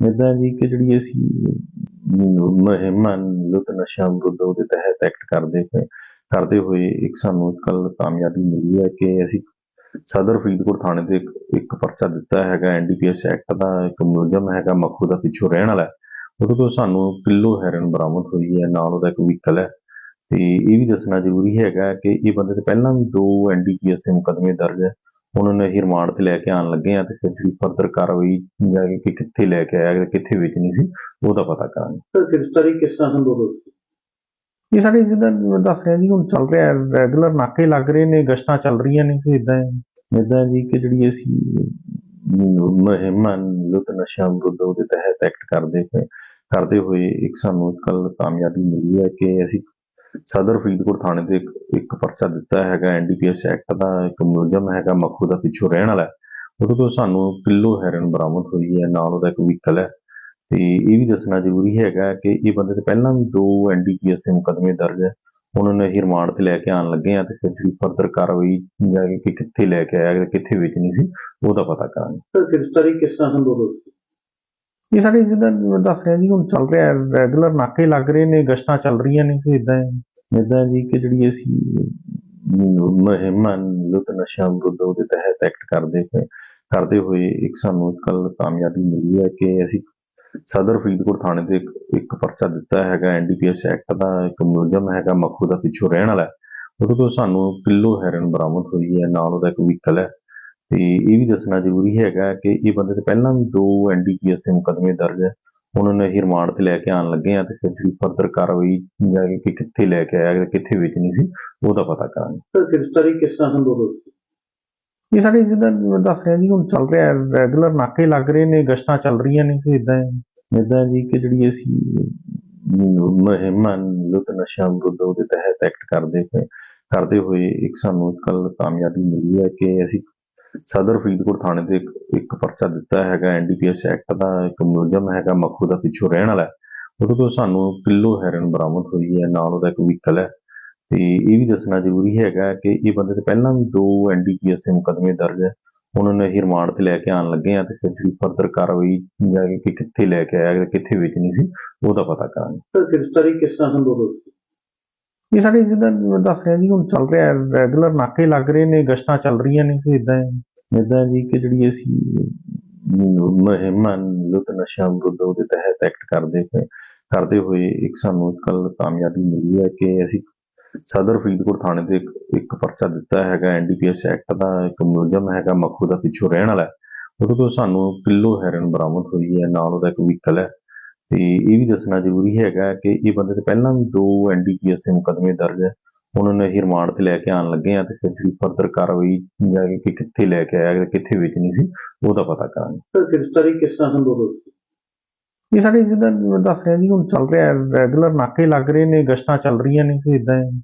ਇਦਾਂ ਜੀ ਕਿ ਜਿਹੜੀ ਅਸੀਂ ਮੁਹਿੰਮ ਲੁੱਟ ਨਸ਼ਾ ਵਿਰੁੱਧ ਉਹਦੇ ਤਹਿਤ ਐਕਟ ਕਰਦੇ ਪਏ, ਕਰਦੇ ਹੋਏ ਇੱਕ ਸਾਨੂੰ ਕੱਲ ਕਾਮਯਾਬੀ ਮਿਲੀ ਹੈ ਕਿ ਅਸੀਂ ਸਦਰ ਫਰੀਦਕੋਟ ਥਾਣੇ 'ਤੇ ਇੱਕ ਪਰਚਾ ਦਿੱਤਾ ਹੈਗਾ ਐਨਡੀਪੀਐਸ ਐਕਟ ਦਾ ਇੱਕ ਮੁਲਜ਼ਮ ਹੈਗਾ, ਮੱਖੂ ਦਾ ਪਿੱਛੋਂ ਰਹਿਣ ਵਾਲਾ ਉਹਦੇ ਤੋਂ ਸਾਨੂੰ ਕਿਲੋ ਹੈਰਨ ਬਰਾਮਦ ਹੋਈ ਹੈ, ਨਾਲ ਉਹਦਾ ਇੱਕ ਵਹੀਕਲ ਹੈ। ਤੇ ਇਹ ਵੀ ਦੱਸਣਾ ਜ਼ਰੂਰੀ ਹੈਗਾ ਕਿ ਇਹ ਬੰਦੇ ਤੇ ਪਹਿਲਾਂ ਵੀ ਦੋ ਐਨਡੀਪੀਐਸ ਦੇ ਮੁਕੱਦਮੇ ਦਰਜ ਹੈ। ਉਹਨਾਂ ਨੇ ਅਸੀਂ ਰਿਮਾਂਡ ਤੇ ਲੈ ਕੇ ਆਣ ਲੱਗੇ ਆ ਤੇ ਫਿਰ ਜਿਹੜੀ ਫਰਦਰ ਕਾਰਵਾਈ ਜਾ ਕੇ ਕਿ ਕਿੱਥੇ ਲੈ ਕੇ ਆਇਆ ਕਿੱਥੇ ਵੇਚਣੀ ਸੀ ਉਹਦਾ ਪਤਾ ਕਰਾਂਗੇ। ਸਰ ਗ੍ਰਿਫਤਾਰੀ ਕਿਸ ਤਰ੍ਹਾਂ ਸੰਭਵ ਹੋ ਸਕੀ ਇਹ ਸਾਡੇ ਜਿੱਦਾਂ ਦੱਸ ਰਿਹਾ ਜੀ ਹੁਣ ਚੱਲ ਰਿਹਾ ਰੈਗੂਲਰ ਨਾਕੇ ਲੱਗ ਰਹੇ ਨੇ ਗਸ਼ਤਾਂ ਚੱਲ ਰਹੀਆਂ ਨੇ ਤੇ ਇਦਾਂ ਇਦਾਂ ਜੀ ਕਿ ਜਿਹੜੀ ਅਸੀਂ ਮੁਹਿੰਮ ਲੁੱਟ ਨਸ਼ਾ ਵਿਰੁੱਧ ਉਹਦੇ ਤਹਿਤ ਐਕਟ ਕਰਦੇ ਪਏ ਕਰਦੇ ਹੋਏ ਇੱਕ ਸਾਨੂੰ ਕੱਲ ਕਾਮਯਾਬੀ ਮਿਲੀ ਹੈ ਕਿ ਅਸੀਂ ਸਦਰ ਫਰੀਦਕੋਟ ਥਾਣੇ ਦੇ ਇੱਕ ਪਰਚਾ ਦਿੱਤਾ ਹੈਗਾ ਐਨਡੀਪੀਐਸ ਐਕਟ ਦਾ ਇੱਕ ਮੁਲਜ਼ਮ ਹੈਗਾ ਮਖੂ ਦਾ ਪਿੱਛੋਂ ਰਹਿਣ ਵਾਲਾ ਉਹਦੇ ਕੋਲ ਸਾਨੂੰ ਕਿਲੋ ਹੈਰਨ ਬਰਾਮਦ ਹੋਈ ਹੈ, ਨਾਲ ਉਹਦਾ ਇੱਕ ਵਹੀਕਲ ਹੈ। ਤੇ ਇਹ ਵੀ ਦੱਸਣਾ ਜ਼ਰੂਰੀ ਹੈਗਾ ਕਿ ਇਹ ਬੰਦੇ ਤੇ ਪਹਿਲਾਂ ਵੀ ਦੋ ਐਨਡੀਪੀਐਸ ਦੇ ਮੁਕੱਦਮੇ ਦਰਜ ਹੈ। ਉਹਨਾਂ ਨੂੰ ਅਸੀਂ ਰਿਮਾਂਡ ਤੇ ਲੈ ਕੇ ਆਣ ਲੱਗੇ ਆ ਤੇ ਫਿਰ ਜਿਹੜੀ ਫਰਦਰ ਕਾਰਵਾਈ ਜਾ ਕੇ ਕਿ ਕਿੱਥੇ ਲੈ ਕੇ ਆਇਆ, ਕਿੱਥੇ ਵੇਚਣੀ ਸੀ ਉਹਦਾ ਪਤਾ ਕਰਾਂਗੇ। ਸਰ, ਗ੍ਰਿਫਤਾਰੀ ਕਿਸ ਤਰ੍ਹਾਂ ਸੰਭਵ ਹੋ ਸਕੀ ਇਹ ਸਾਡੇ ਜਿੱਦਾਂ ਦੱਸ ਰਿਹਾ ਜੀ, ਹੁਣ ਚੱਲ ਰਿਹਾ ਰੈਗੂਲਰ ਨਾਕੇ ਲੱਗ ਰਹੇ ਨੇ, ਗਸ਼ਤਾਂ ਚੱਲ ਰਹੀਆਂ ਨੇ ਤੇ ਇਦਾਂ ਇਦਾਂ ਜੀ ਕਿ ਜਿਹੜੀ ਅਸੀਂ ਮੁਹਿੰਮ ਲੁੱਟ ਨਸ਼ਾ ਵਿਰੁੱਧ ਉਹਦੇ ਤਹਿਤ ਐਕਟ ਕਰਦੇ ਪਏ ਕਰਦੇ ਹੋਏ ਇੱਕ ਸਾਨੂੰ ਕੱਲ ਕਾਮਯਾਬੀ ਮਿਲੀ ਹੈ ਕਿ ਅਸੀਂ ਸਦਰ ਫਰੀਦਕੋਟ ਥਾਣੇ ਦੇ ਇੱਕ ਪਰਚਾ ਦਿੱਤਾ ਹੈਗਾ ਐਨਡੀਪੀਐਸ ਐਕਟ ਦਾ ਇੱਕ ਮੁਲਜ਼ਮ ਹੈਗਾ, ਮੱਖੂ ਦਾ ਪਿੱਛੋਂ ਰਹਿਣ ਵਾਲਾ ਉਹਦੇ ਤੋਂ ਸਾਨੂੰ ਕਿਲੋ ਹੈਰਨ ਬਰਾਮਦ ਹੋਈ ਹੈ, ਨਾਲ ਉਹਦਾ ਇੱਕ ਵਹੀਕਲ ਹੈ। ਤੇ ਇਹ ਵੀ ਦੱਸਣਾ ਜ਼ਰੂਰੀ ਹੈਗਾ ਕਿ ਇਹ ਬੰਦੇ ਤੇ ਪਹਿਲਾਂ ਵੀ ਦੋ ਐਨਡੀਪੀਐਸ ਦੇ ਮੁਕੱਦਮੇ ਦਰਜ ਹੈ ਉਹਨਾਂ ਨੇ ਅਸੀਂ ਰਿਮਾਂਡ ਤੇ ਲੈ ਕੇ ਆਣ ਲੱਗੇ ਆ ਤੇ ਫਿਰ ਜਿਹੜੀ ਫਰਦਰ ਕਾਰਵਾਈ ਜਾ ਕੇ ਕਿੱਥੇ ਲੈ ਕੇ ਆਇਆ ਕਿੱਥੇ ਵੇਚਣੀ ਸੀ ਉਹਦਾ ਪਤਾ ਕਰਾਂਗੇ। ਸਰ ਗ੍ਰਿਫਤਾਰੀ ਕਿਸ ਤਰ੍ਹਾਂ ਸੰਭਵ ਹੋ ਇਹ ਸਾਡੇ ਜਿੱਦਾਂ ਦੱਸ ਰਿਹਾ ਜੀ ਹੁਣ ਚੱਲ ਰਿਹਾ ਰੈਗੂਲਰ ਨਾਕੇ ਲੱਗ ਰਹੇ ਨੇ ਗਸ਼ਤਾਂ ਚੱਲ ਰਹੀਆਂ ਨੇ ਤੇ ਇਦਾਂ ਇਦਾਂ ਜੀ ਕਿ ਜਿਹੜੀ ਅਸੀਂ ਮੁਹਿੰਮ ਲੁੱਟ ਨਸ਼ਾ ਵਿਰੁੱਧ ਉਹਦੇ ਤਹਿਤ ਐਕਟ ਕਰਦੇ ਪਏ ਕਰਦੇ ਹੋਏ ਇੱਕ ਸਾਨੂੰ ਕੱਲ ਕਾਮਯਾਬੀ ਮਿਲੀ ਹੈ ਕਿ ਅਸੀਂ ਸਦਰ ਫਰੀਦਕੋਟ ਥਾਣੇ ਦੇ ਇੱਕ ਪਰਚਾ ਦਿੱਤਾ ਹੈਗਾ ਐਨਡੀਪੀਐਸ ਐਕਟ ਦਾ ਇੱਕ ਮੁਲਜ਼ਮ ਹੈਗਾ, ਮਖੂ ਦਾ ਪਿੱਛੋਂ ਰਹਿਣ ਵਾਲਾ ਉਹਦੇ ਕੋਲ ਸਾਨੂੰ ਕਿਲੋ ਹੈਰਨ ਬਰਾਮਦ ਹੋਈ ਹੈ, ਨਾਲ ਉਹਦਾ ਇੱਕ ਵਹੀਕਲ ਹੈ। ਤੇ ਇਹ ਵੀ ਦੱਸਣਾ ਜ਼ਰੂਰੀ ਹੈਗਾ ਕਿ ਇਹ ਬੰਦੇ ਤੇ ਪਹਿਲਾਂ ਵੀ ਦੋ ਐਨਡੀਪੀਐਸ ਦੇ ਮੁਕੱਦਮੇ ਦਰਜ ਹੈ। ਉਹਨਾਂ ਨੂੰ ਅਸੀਂ ਰਿਮਾਂਡ ਤੇ ਲੈ ਕੇ ਆਣ ਲੱਗੇ ਆ ਤੇ ਫਿਰ ਜਿਹੜੀ ਫਰਦਰ ਕਾਰਵਾਈ ਜਾ ਕੇ ਕਿ ਕਿੱਥੇ ਲੈ ਕੇ ਆਇਆ ਕਿੱਥੇ ਵੇਚਣੀ ਸੀ ਉਹਦਾ ਪਤਾ ਕਰਾਂਗੇ। ਸਰ, ਗ੍ਰਿਫਤਾਰੀ ਕਿਸ ਤਰ੍ਹਾਂ ਸੰਭਵ ਹੋ? ਇਹ ਸਾਡੇ ਜਿੱਦਾਂ ਦੱਸ ਰਿਹਾ ਜੀ, ਹੁਣ ਚੱਲ ਰਿਹਾ ਰੈਗੂਲਰ ਨਾਕੇ ਲੱਗ ਰਹੇ ਨੇ, ਗਸ਼ਤਾਂ ਚੱਲ ਰਹੀਆਂ ਨੇ ਤੇ ਇਦਾਂ ਇਦਾਂ ਜੀ ਕਿ ਜਿਹੜੀ ਅਸੀਂ ਮੁਹਿੰਮ ਲੁੱਟ ਨਸ਼ਾ ਵਿਰੁੱਧ ਉਹਦੇ ਤਹਿਤ ਐਕਟ ਕਰਦੇ ਪਏ, ਕਰਦੇ ਹੋਏ ਇੱਕ ਸਾਨੂੰ ਕੱਲ ਕਾਮਯਾਬੀ ਮਿਲੀ ਹੈ ਕਿ ਅਸੀਂ ਸਦਰ ਫਰੀਦਕੋਟ ਥਾਣੇ ਤੇ ਇੱਕ ਪਰਚਾ ਦਿੱਤਾ ਹੈਗਾ ਐਨਡੀਪੀਐਸ ਐਕਟ ਦਾ ਇੱਕ ਮੁਲਜ਼ਮ ਹੈਗਾ, ਮੱਖੂ ਦਾ ਪਿੱਛੋਂ ਰਹਿਣ ਵਾਲਾ ਉਹਦੇ ਤੋਂ ਸਾਨੂੰ ਕਿਲੋ ਹੈਰਨ ਬਰਾਮਦ ਹੋਈ ਹੈ, ਨਾਲ ਉਹਦਾ ਇੱਕ ਵਹੀਕਲ ਹੈ। ਤੇ ਇਹ ਵੀ ਦੱਸਣਾ ਜ਼ਰੂਰੀ ਹੈਗਾ ਕਿ ਇਹ ਬੰਦੇ ਤੇ ਪਹਿਲਾਂ ਵੀ ਦੋ ਐਨਡੀਪੀਐਸ ਦੇ ਮੁਕੱਦਮੇ ਦਰਜ ਹੈ ਉਹਨਾਂ ਨੇ ਅਸੀਂ ਰਿਮਾਂਡ ਤੇ ਲੈ ਕੇ ਆਣ ਲੱਗੇ ਆ ਤੇ ਫਿਰ ਜਿਹੜੀ ਫਰਦਰ ਕਾਰਵਾਈ ਜਾ ਕੇ ਕਿੱਥੇ ਲੈ ਕੇ ਆਇਆ ਕਿੱਥੇ ਵੇਚਣੀ ਸੀ ਉਹਦਾ ਪਤਾ ਕਰਾਂਗੇ। ਸਰ ਗ੍ਰਿਫਤਾਰੀ ਕਿਸ ਤਰ੍ਹਾਂ ਸੰਭਵ ਹੋ ਸਕੀ ਇਹ ਸਾਡੇ ਜਿੱਦਾਂ ਦੱਸ ਰਿਹਾ ਜੀ ਹੁਣ ਚੱਲ ਰਿਹਾ ਰੈਗੂਲਰ ਨਾਕੇ ਲੱਗ ਰਹੇ ਨੇ ਗਸ਼ਤਾਂ ਚੱਲ ਰਹੀਆਂ ਨੇ ਤੇ ਇਦਾਂ